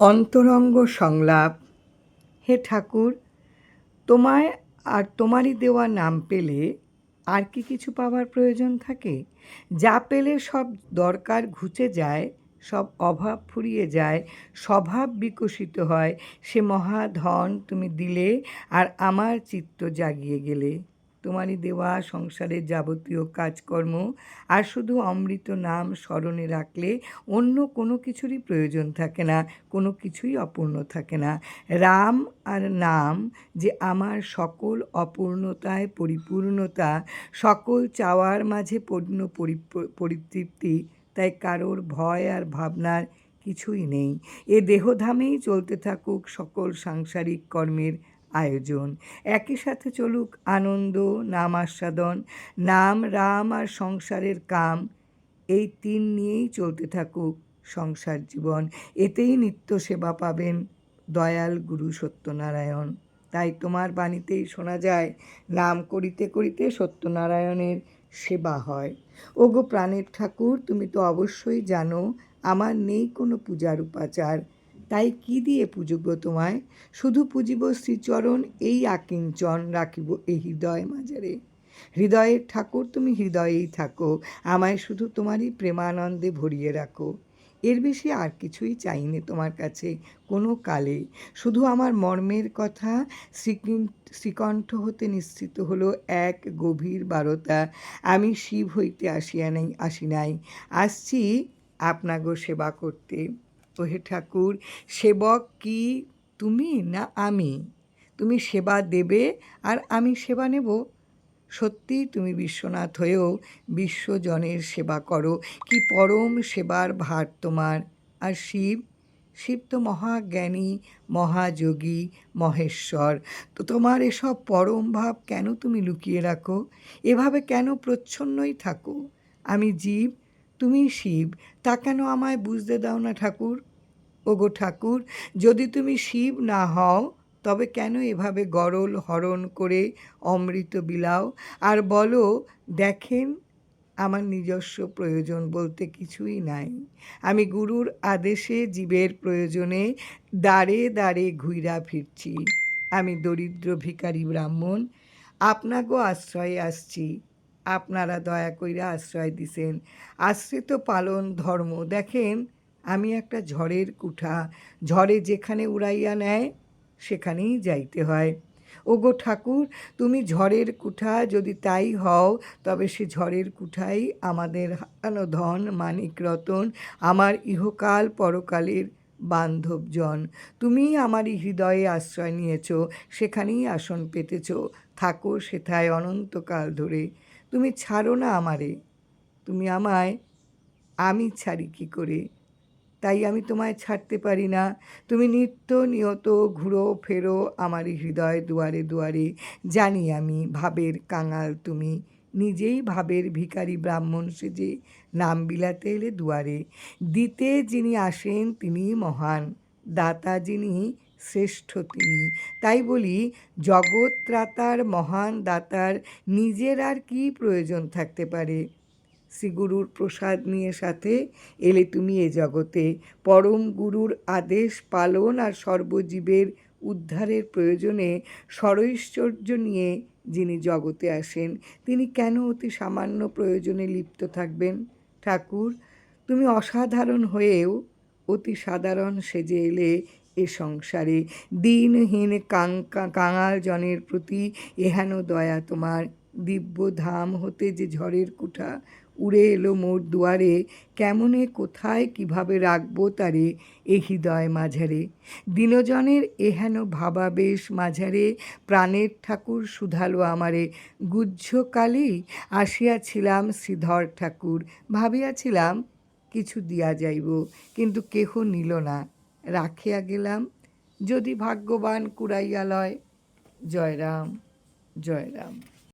অন্তরঙ্গ সংলাপ। হে ঠাকুর, তোমায় আর তোমারই দেওয়া নাম পেলে আর কি কিছু পাওয়ার প্রয়োজন থাকে? যা পেলে সব দরকার ঘুচে যায়, সব অভাব ফুরিয়ে যায়, স্বভাব বিকশিত হয়। সে মহাধন তুমি দিলে আর আমার চিত্ত জাগিয়ে গেলে। তোমারই দেওয়া সংসারের যাবতীয় কাজকর্ম আর শুধু অমৃত নাম স্মরণে রাখলে অন্য কোনো কিছুরই প্রয়োজন থাকে না, কোনো কিছুই অপূর্ণ থাকে না। রাম আর নাম যে আমার সকল অপূর্ণতায় পরিপূর্ণতা, সকল চাওয়ার মাঝে পূর্ণ পরিতৃপ্তি, তাই কারোর ভয় আর ভাবনার কিছুই নেই। এ দেহধামেই চলতে থাকুক সকল সাংসারিক কর্মের আয়োজন। একই সাথে চলুক আনন্দ, নাম আস্বাদন, নাম, রাম আর সংসারের কাম। এই তিন নিয়েই চলতে থাকুক সংসার জীবন। এতেই নিত্য সেবা পাবেন দয়াল গুরু সত্যনারায়ণ। তাই তোমার বাণীতেই শোনা যায়, নাম করিতে করিতে সত্যনারায়ণের সেবা হয়। ওগো প্রাণের ঠাকুর, তুমি তো অবশ্যই জানো, আমার নেই কোনো পূজার উপাচার। তাই কি দিয়ে পুজব তোমায়? শুধু পুজিব শ্রীচরণ, এই আকিঞ্চন রাখিব এই হৃদয় মাঝারে। হৃদয়ের ঠাকুর তুমি হৃদয়েই থাকো, আমায় শুধু তোমারই প্রেমানন্দে ভরিয়ে রাখো। এর বেশি আর কিছুই চাইনি তোমার কাছে কোনো কালে। শুধু আমার মর্মের কথা শ্রীকৃ- শ্রীকণ্ঠ হতে নিশ্চিত হলো এক গভীর বারতা। আমি শিব হইতে আসিয়া নাই, আসি নাই। আসছি আপনাগো সেবা করতে। ওহে ঠাকুর, সেবক কি তুমি না আমি? তুমি সেবা দেবে আর আমি সেবা নেব। সত্যি তুমি বিশ্বনাথ হয়েও বিশ্বজনের সেবা করো। কি পরম সেবার ভার তোমার? আর শিব শিব তো মহাজ্ঞানী, মহাযোগী, মহেশ্বর। তো তোমার এসব পরম ভাব কেন তুমি লুকিয়ে রাখো? এভাবে কেন প্রচ্ছন্নই থাকো? আমি জীব তুমি শিব, তা কেন আমায় বুঝতে দাও না ঠাকুর? ওগো ঠাকুর, যদি তুমি শিব না হও, তবে কেন এভাবে গরল হরণ করে অমৃত বিলাও? আর বলো, দেখেন, আমার নিজস্ব প্রয়োজন বলতে কিছুই নাই। আমি গুরুর আদেশে জীবের প্রয়োজনে দাঁড়ে দাঁড়ে ঘুইরা ফিরছি। আমি দরিদ্র ভিখারি ব্রাহ্মণ আপনাকেও আশ্রয়ে আসছি। আপনারা দয়া কইরা আশ্রয় দিছেন। আশ্রিত পালন ধর্ম, দেখেন, আমি একটা ঝড়ের কুঠা, ঝড়ে যেখানে উড়াইয়া নেয়, সেখানেই যাইতে হয়। ওগো ঠাকুর, তুমি ঝড়ের কুঠা যদি তাই হও, তবে সে ঝড়ের কুঠাই আমাদের হারানো ধন, মানিক রতন, আমার ইহকাল পরকালের বান্ধবজন। তুমি আমারই হৃদয়ে আশ্রয় নিয়েছ, সেখানেই আসন পেতেছ। থাকো সেথায় অনন্তকাল ধরে। তুমি ছাড়ো না আমারে। তুমি আমায়, আমি ছাড়ি কী করে? তাই আমি তোমায় ছাড়তে পারি না। তুমি নিত্য নিয়ত ঘুরো, ফেরো আমারই হৃদয় দুয়ারে দুয়ারে। জানি আমি ভাবের কাঙাল তুমি। নিজেই ভাবের ভিখারি ব্রাহ্মণ সেজে নাম বিলাতে এলে দুয়ারে। দিতে যিনি আসেন তিনি মহান। দাতা যিনি শ্রেষ্ঠ তিনি। তাই বলি, জগৎত্রাতার, মহান দাতার নিজের আর কি প্রয়োজন থাকতে পারে? শ্রীগুরুর প্রসাদ নিয়ে সাথে এলে তুমি এ জগতে। পরম গুরুর আদেশ পালন আর সর্বজীবের উদ্ধারের প্রয়োজনে স্বরৈশ্বর্য নিয়ে যিনি জগতে আসেন, তিনি কেন অতি সামান্য প্রয়োজনে লিপ্ত থাকবেন? ঠাকুর, তুমি অসাধারণ হয়েও অতি সাধারণ সেজে এলে এ সংসারে। দিনহীন কাঙাল জনের প্রতি এহেন দয়া তোমার। দিব্য ধাম হতে যে ঝড়ের কুঠা উড়ে এলো মোর দুয়ারে, কেমনে, কোথায়, কীভাবে রাখব তারে এ হৃদয় মাঝারে। দিনজনের এহেন ভাবাবেশ মাঝারে প্রাণের ঠাকুর শুধালো আমারে। গুহ্যকালেই আসিয়াছিলাম শ্রীধর ঠাকুর, ভাবিয়াছিলাম কিছু দিয়া যাইব, কিন্তু কেহ নিল না। রাখিয়া গেলাম। যদি ভাগ্যবান কুড়াইয়া লয় জয় রাম জয় রাম